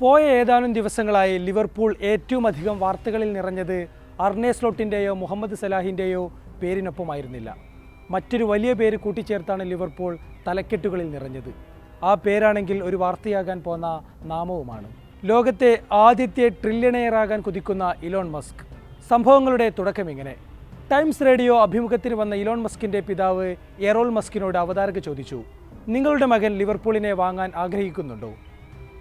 പോയ ഏതാനും ദിവസങ്ങളായി ലിവർപൂൾ ഏറ്റവും അധികം വാർത്തകളിൽ നിറഞ്ഞത് അർണേ സ്ലോട്ടിന്റെയോ മുഹമ്മദ് സലാഹിന്റെയോ പേരിനൊപ്പമായിരുന്നില്ല. മറ്റൊരു വലിയ പേര് കൂട്ടിച്ചേർത്താണ് ലിവർപൂൾ തലക്കെട്ടുകളിൽ നിറഞ്ഞത്. ആ പേരാണെങ്കിൽ ഒരു വാർത്തയാകാൻ പോന്ന നാമവുമാണ്. ലോകത്തെ ആദ്യത്തെ ട്രില്യണയറാകാൻ കുതിക്കുന്ന ഇലോൺ മസ്ക്. സംഭവങ്ങളുടെ തുടക്കം ഇങ്ങനെ. ടൈംസ് റേഡിയോ അഭിമുഖത്തിന് വന്ന ഇലോൺ മസ്കിന്റെ പിതാവ് എറോൾ മസ്കിനോട് അവതാരക ചോദിച്ചു നിങ്ങളുടെ മകൻ ലിവർപൂളിനെ വാങ്ങാൻ ആഗ്രഹിക്കുന്നുണ്ടോ?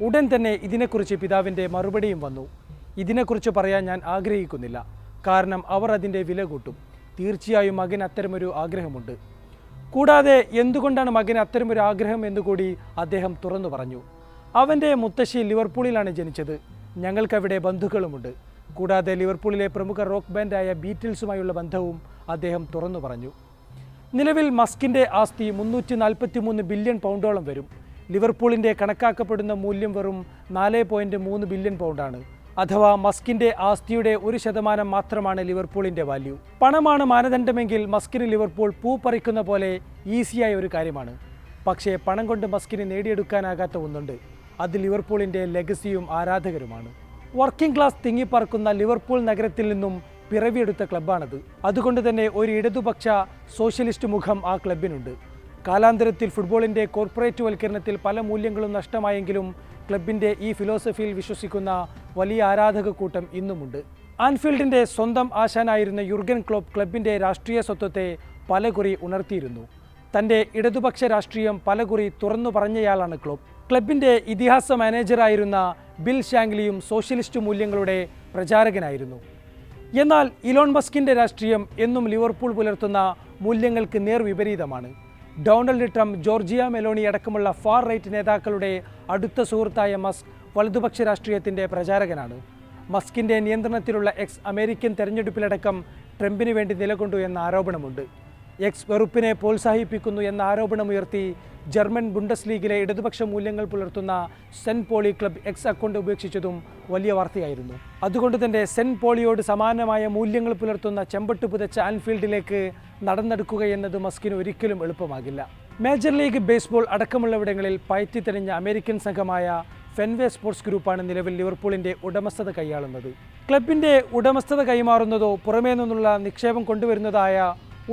ഉടൻ തന്നെ ഇതിനെക്കുറിച്ച് പിതാവിന്റെ മറുപടിയും വന്നു. ഇതിനെക്കുറിച്ച് പറയാൻ ഞാൻ ആഗ്രഹിക്കുന്നില്ല. കാരണം അവർ അതിന്റെ വില കൂട്ടും. തീർച്ചയായും മകൻ അത്തരമൊരു ആഗ്രഹമുണ്ട്. കൂടാതെ എന്തുകൊണ്ടാണ് മകൻ അത്തരമൊരു ആഗ്രഹം എന്നുകൂടി അദ്ദേഹം തുറന്നു പറഞ്ഞു. അവന്റെ മുത്തശ്ശി ലിവർപൂളിലാണ് ജനിച്ചത്. ഞങ്ങൾക്കവിടെ ബന്ധുക്കളുമുണ്ട്. കൂടാതെ ലിവർപൂളിലെ പ്രമുഖ റോക്ക് ബാൻഡായ ബീറ്റിൽസുമായുള്ള ബന്ധവും അദ്ദേഹം തുറന്നു പറഞ്ഞു. നിലവിൽ മസ്കിന്റെ ആസ്തി മുന്നൂറ്റി നാൽപ്പത്തി മൂന്ന് ബില്യൺ പൗണ്ടോളം വരും. ലിവർപൂളിന്റെ കണക്കാക്കപ്പെടുന്ന മൂല്യം വെറും നാല് പോയിന്റ് മൂന്ന് ബില്യൺ പൗണ്ടാണ്. അഥവാ മസ്കിന്റെ ആസ്തിയുടെ ഒരു ശതമാനം മാത്രമാണ് ലിവർപൂളിന്റെ വാല്യൂ. പണമാണ് മാനദണ്ഡമെങ്കിൽ മസ്കിന് ലിവർപൂൾ പൂ പറിക്കുന്ന പോലെ ഈസിയായ ഒരു കാര്യമാണ്. പക്ഷേ പണം കൊണ്ട് മസ്കിന് നേടിയെടുക്കാനാകാത്ത ഒന്നുണ്ട്. അത് ലിവർപൂളിന്റെ ലെഗസിയും ആരാധകരുമാണ്. വർക്കിംഗ് ക്ലാസ് തിങ്ങിപ്പറക്കുന്ന ലിവർപൂൾ നഗരത്തിൽ നിന്നും പിറവിയെടുത്ത ക്ലബ്ബാണത്. അതുകൊണ്ട് തന്നെ ഒരു ഇടതുപക്ഷ സോഷ്യലിസ്റ്റ് മുഖം ആ ക്ലബിനുണ്ട് കാലാന്തരത്തിൽ ഫുട്ബോളിന്റെ കോർപ്പറേറ്റ് വൽക്കരണത്തിൽ പല മൂല്യങ്ങളും നഷ്ടമായെങ്കിലും ക്ലബിന്റെ ഈ ഫിലോസഫിയിൽ വിശ്വസിക്കുന്ന വലിയ ആരാധക കൂട്ടം ഇന്നുമുണ്ട്. ആൻഫീൽഡിന്റെ സ്വന്തം ആശാനായിരുന്ന യുർഗൻ ക്ലോബ് ക്ലബിന്റെ രാഷ്ട്രീയ സ്വത്വത്തെ പലകുറി ഉണർത്തിയിരുന്നു. തന്റെ ഇടതുപക്ഷ രാഷ്ട്രീയം പലകുറി തുറന്നു പറഞ്ഞയാളാണ് ക്ലോപ്പ്. ക്ലബിന്റെ ഇതിഹാസ മാനേജറായിരുന്ന ബിൽ ഷാങ്ലിയും സോഷ്യലിസ്റ്റ് മൂല്യങ്ങളുടെ പ്രചാരകനായിരുന്നു. എന്നാൽ ഇലോൺ മസ്കിന്റെ രാഷ്ട്രീയം എന്നും ലിവർപൂൾ പുലർത്തുന്ന മൂല്യങ്ങൾക്ക് നേർവിപരീതമാണ്. ഡൊണാൾഡ് ട്രംപ് ജോർജിയ മെലോണി അടക്കമുള്ള ഫാർ റൈറ്റ് നേതാക്കളുടെ അടുത്ത സുഹൃത്തായ മസ്ക് വലതുപക്ഷ രാഷ്ട്രീയത്തിന്റെ പ്രചാരകനാണ്. മസ്കിന്റെ നിയന്ത്രണത്തിലുള്ള എക്സ് അമേരിക്കൻ തെരഞ്ഞെടുപ്പിലടക്കം ട്രംപിന് വേണ്ടി നിലകൊണ്ടു എന്ന ആരോപണമുണ്ട്. എക്സ് വെറുപ്പിനെ പ്രോത്സാഹിപ്പിക്കുന്നു എന്ന ആരോപണമുയർത്തി ജർമ്മൻ ബുണ്ടസ് ലീഗിലെ ഇടതുപക്ഷ മൂല്യങ്ങൾ പുലർത്തുന്ന St Pauli club X account ഉപേക്ഷിച്ചതും വലിയ വാർത്തയായിരുന്നു. അതുകൊണ്ട് തന്നെ സെൻ പോളിയോട് സമാനമായ മൂല്യങ്ങൾ പുലർത്തുന്ന ചെമ്പട്ട് പുതച്ച ആൻഫീൽഡിലേക്ക് നടന്നെടുക്കുക എന്നത് മസ്കിന് ഒരിക്കലും എളുപ്പമാകില്ല. മേജർ ലീഗ് ബേസ്ബോൾ അടക്കമുള്ളവിടങ്ങളിൽ പയറ്റി തെളിഞ്ഞ അമേരിക്കൻ സംഘമായ ഫെൻവേ സ്പോർട്സ് ഗ്രൂപ്പാണ് നിലവിൽ ലിവർപൂളിന്റെ ഉടമസ്ഥത കൈയാളുന്നത്. ക്ലബിന്റെ ഉടമസ്ഥത കൈമാറുന്നതോ പുറമേ നിന്നുള്ള നിക്ഷേപം കൊണ്ടുവരുന്നതായ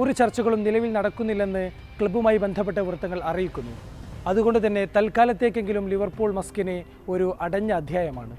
ഒരു ചർച്ചകളും നിലവിൽ നടക്കുന്നില്ലെന്ന് ക്ലബ്ബുമായി ബന്ധപ്പെട്ട വൃത്തങ്ങൾ അറിയിക്കുന്നു. അതുകൊണ്ട് തന്നെ തൽക്കാലത്തേക്കെങ്കിലും ലിവർപൂൾ മസ്കിന് ഒരു അടഞ്ഞ അധ്യായമാണ്.